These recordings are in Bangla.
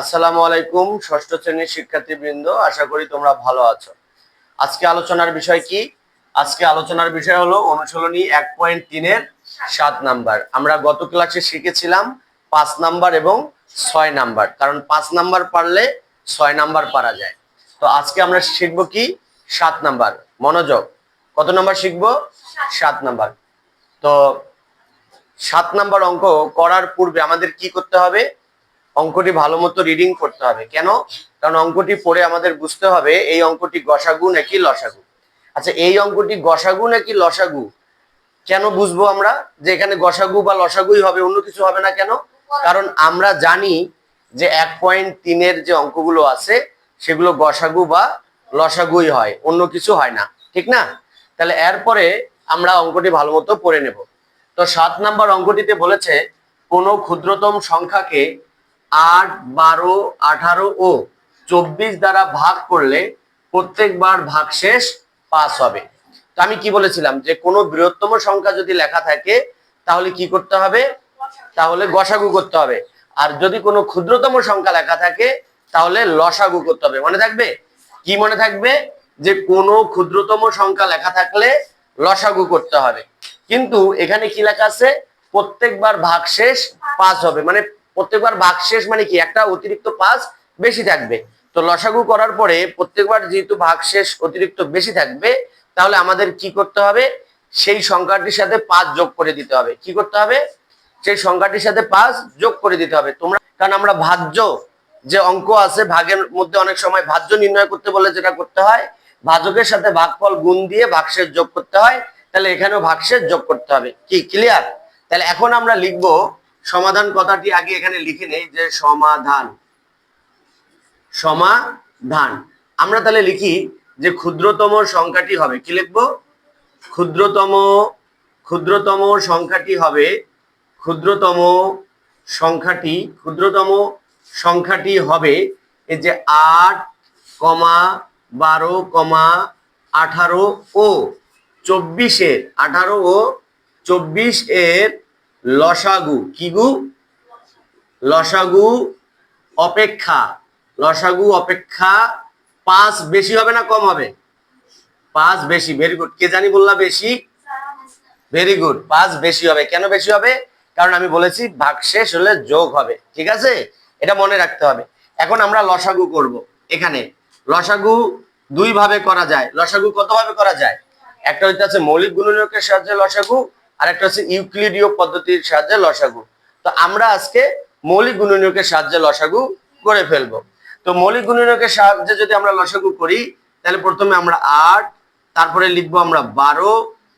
আসসালামু আলাইকুম, ষষ্ঠ শ্রেণির শিক্ষার্থীবৃন্দ, আশা করি তোমরা ভালো আছো। আজকে আলোচনার বিষয় কি? আজকে আলোচনার বিষয় হলো অনুশীলনী এক পয়েন্ট তিনের সাত নাম্বার। আমরা গত ক্লাসে শিখেছিলাম পাঁচ নাম্বার এবং ছয় নাম্বার, কারণ পাঁচ নাম্বার পারলে ছয় নাম্বার পারা যায়। তো আজকে আমরা শিখব কি? সাত নাম্বার। মনোযোগ। কত নাম্বার শিখব? সাত নাম্বার। তো সাত নাম্বার অঙ্ক করার পূর্বে আমাদের কি করতে হবে? অঙ্কটি ভালো মতো রিডিং করতে হবে। কেন? কারণ অঙ্কটি পড়ে আমাদের বুঝতে হবে এই অঙ্কটি গসাগু নাকি লসাগু। আচ্ছা এই অঙ্কটি গসাগু নাকি লসাগু? কেন বুঝব আমরা? যে এখানে গসাগু বা লসাগুই হবে, অন্য কিছু হবে না কেন? কারণ আমরা জানি যে এক পয়েন্ট তিনের যে অঙ্কগুলো আছে, সেগুলো গসাগু বা লসাগুই হয়, অন্য কিছু হয় না। ঠিক না? তাহলে এরপরে আমরা অঙ্কটি ভালো মতো পড়ে নেব। তো সাত নাম্বার অঙ্কটিতে বলেছে, কোনো ক্ষুদ্রতম সংখ্যাকে আট বারো আঠারো ও চব্বিশ দ্বারা ভাগ করলে প্রত্যেকবার ভাগশেষ পাস হবে। তো আমি কি বলেছিলাম যে কোনো বৃহত্তম সংখ্যা যদি লেখা থাকে, তাহলে কি করতে হবে? তাহলে গসাগু করতে হবে। আর যদি কোনো ক্ষুদ্রতম সংখ্যা লেখা থাকে, তাহলে লসাগু করতে হবে। মনে থাকবে? কি মনে থাকবে? যে কোনো ক্ষুদ্রতম সংখ্যা লেখা থাকলে লসাগু করতে হবে। কিন্তু এখানে কি লেখা আছে? প্রত্যেকবার ভাগশেষ পাস হবে। মানে প্রত্যেকবার ভাগশেষ মানে কি? একটা অতিরিক্ত পাস বেশি থাকবে। তো লসাগু করার পরে প্রত্যেকবার যেহেতু ভাগশেষ অতিরিক্ত বেশি থাকবে, তাহলে আমাদের কি করতে হবে? সেই সংখ্যাটির সাথে পাঁচ যোগ করে দিতে হবে। কি করতে হবে? সেই সংখ্যাটির সাথে পাঁচ যোগ করে দিতে হবে। তোমরা কারণ আমরা ভাজ্য যে অঙ্ক আছে, ভাগের মধ্যে অনেক সময় ভাজ্য নির্ণয় করতে বলে যেটা করতে হয়, ভাজকের সাথে ভাগফল গুণ দিয়ে ভাগশেষ যোগ করতে হয়, তাহলে এখানেও ভাগশেষ যোগ করতে হবে। কি? ক্লিয়ার তাহলে এখন আমরা লিখব সমাধান কথাটি আগে এখানে লিখে নেই যে সমাধান। সমাধান। আমরা তাহলে লিখি যে ক্ষুদ্রতম সংখ্যাটি হবে। কি লিখব? ক্ষুদ্রতম ক্ষুদ্রতম সংখ্যাটি হবে, ক্ষুদ্রতম সংখ্যাটি ক্ষুদ্রতম সংখ্যাটি হবে এই যে আট কমা বারো কমা আঠারো ও চব্বিশের, আঠারো ও চব্বিশ এর লসাগু, কি গু? লসাগু অপেক্ষা। লসাগু অপেক্ষা পাঁচ বেশি হবে না কম হবে? পাঁচ বেশি ভেরি গুড কে জানি বললা বেশি? ভেরি গুড পাঁচ বেশি হবে। কেন বেশি হবে? কারণ আমি বলেছি ভাগশেষ হলে যোগ হবে। ঠিক আছে? এটা মনে রাখতে হবে। এখন আমরা লসাগু করব। এখানে লসাগু দুই ভাবে করা যায়। লসাগু কত ভাবে করা যায়? একটা হচ্ছে মৌলিক গুণনীয়কের সাহায্যে লসাগু আর একটা হচ্ছে ইউক্লিডীয় পদ্ধতির সাহায্যে লসাগু। তো আমরা আজকে মৌলিক গুণনীয়কের সাহায্যে লসাগু করে ফেলব। তো মৌলিক গুণনীয়কের সাহায্যে যদি আমরা লসাগু করি, তাহলে প্রথমে আমরা আট, তারপরে লিখব আমরা বারো,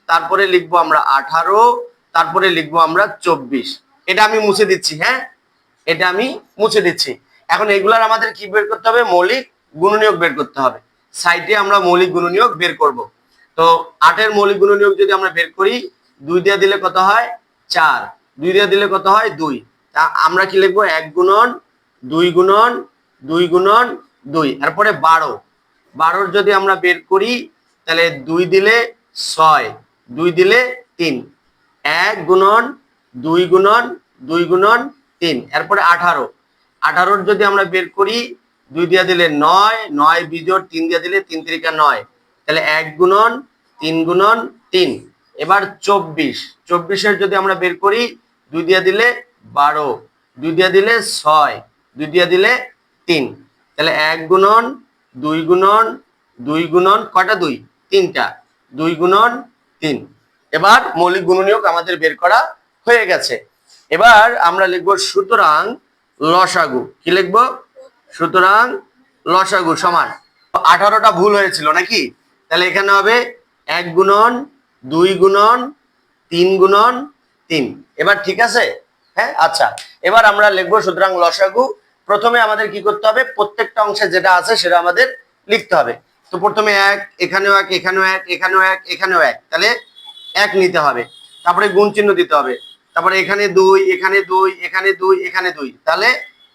তারপরে লিখব আমরা আঠারো, তারপরে লিখব আমরা চব্বিশ। এটা আমি মুছে দিচ্ছি হ্যাঁ? এটা আমি মুছে দিচ্ছি। এখন এগুলার আমাদের কি বের করতে হবে? মৌলিক গুণনীয়ক বের করতে হবে। সাইটে আমরা মৌলিক গুণনীয়ক বের করব। তো আটের মৌলিক গুণনীয়ক যদি আমরা বের করি দুই দিয়ে দিলে কত হয়? চার। দুই দিয়ে দিলে কত হয়? দুই। তা আমরা কি লিখব? এক গুণন, দুই গুণন দুই গুণন, দুই। এরপরে বারো। বারোর যদি আমরা বের করি, তাহলে দুই দিলে ছয়, দুই দিলে তিন। এক গুণন, দুই গুণন দুই গুণন, তিন। এরপরে আঠারো। আঠারোর যদি আমরা বের করি, দুই দিয়া দিলে নয় নয় বিজোড়, তিন দিয়া দিলে তিন তিরিকা নয়। তাহলে এক গুণন, তিন গুণন, তিন। এবার চব্বিশ। চব্বিশের যদি আমরা বের করি, দুই দিয়া দিলে বারো, দুই দিয়া দিলে ছয়, দুই দিয়া দিলে তিন। তাহলে এক গুণন, দুই গুণন দুই গুণন কটা দুই? তিনটা। দুই গুণন, তিন। এবার মৌলিক গুণনীয়ক আমাদের বের করা হয়ে গেছে। এবার আমরা লিখব সুতরাং লসাগু। কি লিখব? সুতরাং লসাগু সমান। আঠারোটা ভুল হয়েছিল নাকি? তাহলে এখানে হবে এক গুণন দুই গুণন, তিন গুণন, তিন। এবার ঠিক আছে? হ্যাঁ আচ্ছা। এবার আমরা লিখব সুতরাং লসাগু। প্রথমে আমাদের কি করতে হবে? প্রত্যেকটা অংশে যেটা আছে সেটা আমাদের লিখতে হবে। তো প্রথমে এক, এখানেও এক এখানেও এক এখানেও এক এখানেও এক। তাহলে এক নিতে হবে। তারপরে গুণ চিহ্ন দিতে হবে। তারপরে এখানে দুই এখানে দুই এখানে দুই এখানে দুই। তাহলে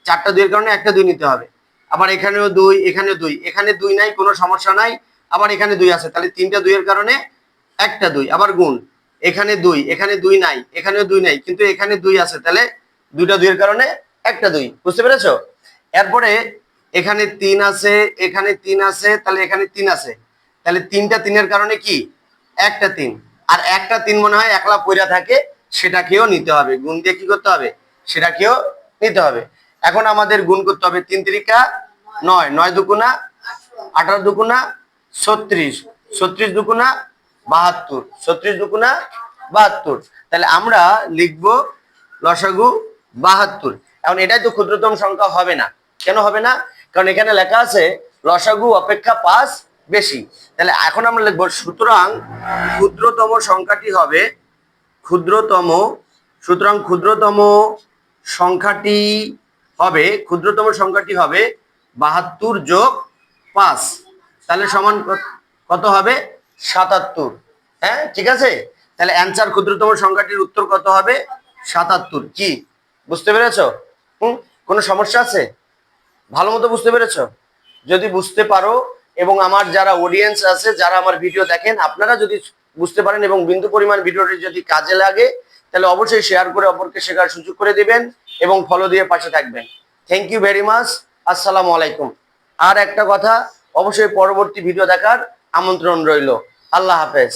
চারটা দুইয়ের কারণে একটা দুই নিতে হবে। আবার এখানেও দুই এখানেও দুই। এখানে দুই নাই, কোনো সমস্যা নাই। আবার এখানে দুই আছে। তাহলে তিনটা দুইয়ের কারণে একটা দুই, আবার গুণ। এখানে দুই এখানে দুই নাই, এখানেও দুই নাই, কিন্তু এখানে দুই আছে, তাহলে দুইটা দুইয়ের কারণে একটা দুই। বুঝতে পেরেছ? এরপরে এখানে তিন আছে, এখানে তিন আছে, তাহলে এখানে তিন আছে। তাহলে তিনটা তিনের কারণে কি? একটা তিন। আর একটা তিন মনে হয় একলা পইরা থাকে, সেটাকেও নিতে হবে। গুণ দিয়ে কি করতে হবে? সেটাকেও নিতে হবে। এখন আমাদের গুণ করতে হবে তিন তিরিকা নয়। নয় দুগুণা আঠারো দুগুণা ছত্রিশ। ছত্রিশ দুগুণা বাহাত্তর, ছত্রিশ দুগুণা বাহাত্তর। তাহলে আমরা লিখব লসাগু বাহাত্তর। এখন এটাই তো ক্ষুদ্রতম সংখ্যা হবে না। কেন হবে না? কারণ এখানে লেখা আছে লসাগু অপেক্ষা পাঁচ বেশি। তাহলে এখন আমরা লিখব, সুতরাং ক্ষুদ্রতম সংখ্যাটি হবে ক্ষুদ্রতম, সুতরাং ক্ষুদ্রতম সংখ্যাটি হবে, ক্ষুদ্রতম সংখ্যাটি হবে বাহাত্তর যোগ পাঁচ। তাহলে সমান কত হবে? সাতাত্তর। হ্যাঁ ঠিক আছে? তাহলে অ্যান্সার ক্ষুদ্রতম সংখ্যাটির উত্তর কত হবে? সাতাত্তর। কি? বুঝতে পেরেছ? হুম? কোনো সমস্যা আছে? ভালো মতো বুঝতে পেরেছ? যদি বুঝতে পারো এবং আমার যারা অডিয়েন্স আছে, যারা আমার ভিডিও দেখেন, আপনারা যদি বুঝতে পারেন এবং বিন্দু পরিমাণ ভিডিওটি যদি কাজে লাগে, তাহলে অবশ্যই শেয়ার করে অপরকে শেখার সুযোগ করে দিবেন এবং ফলো দিয়ে পাশে থাকবেন। থ্যাংক ইউ ভেরি মাচ আসসালামু আলাইকুম। আর একটা কথা, অবশ্যই পরবর্তী ভিডিও দেখার আমন্ত্রণ রইল। আল্লাহ হাফেজ।